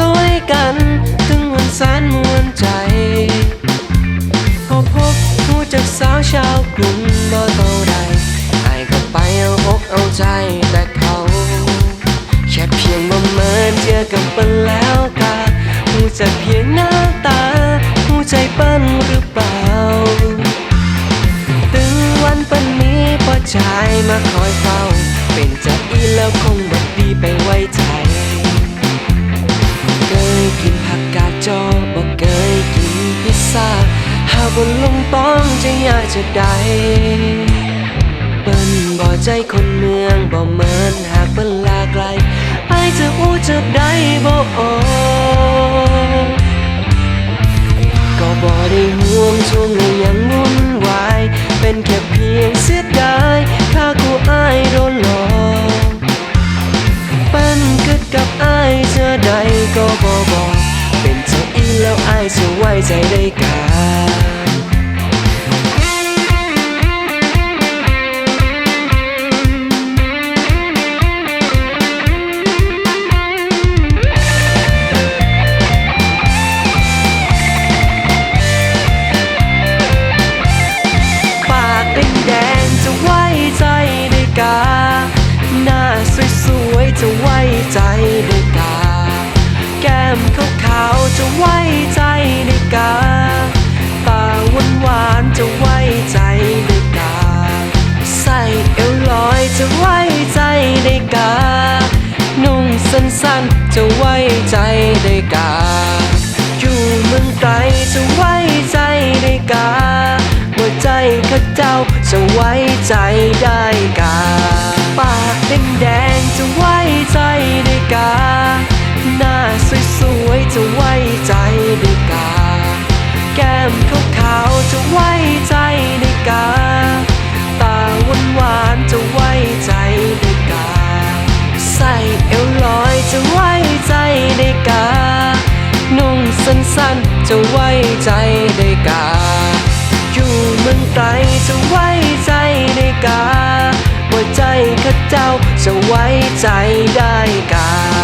ตัวกัน ถึงวันแสนมวนใจ พอพบหูจากสาวชาวกรุงบ่เท่าใดไอ้ก็ไปเอาอกเอาใจแต่เขาแค่เพียงมาเมินเจอกันเปิ้นแล้วกาหูจะเพียงหน้าตาหูใจปิ้นหรือเปล่าตึงวันปิ้นนี้พอชายมาคอยเฝ้า เป็นจะอีแล้วคงบดดีไปไว้ใจากบนลงต้องจะยากจะได้เปิ้นบ่ใจคนเมืองบ่เหมือนหากเปิ้นลาไกลไอจะอู้จะได้บ่ออกก็บ่ได้ห่วงช่วงนี้ยังวุ่นวาย เป็นแค่เพียงเสียดายถ้ากูอายโดนหลอกเปั้นกึดกับอายเจอใดก็บอบอกเป็นเจ้าอีแล้วอายจะไว้ใจได้กา ขาจะไว้ใจได้กาตาหวานๆจะไว้ใจได้กา ใส่เอวลอยจะไว้ใจได้กา นุ่งสั้นๆจะไว้ใจได้กา อยู่เมืองไกลจะไว้ใจได้กา หัวใจข้าเจ้าจะไว้ใจได้กา ปากเป็นแดงจะไว้ สั้นจะไว้ใจได้กา อยู่เมืองไกลจะไว้ใจได้กาหัวใจข้าเจ้าจะไว้ใจได้กา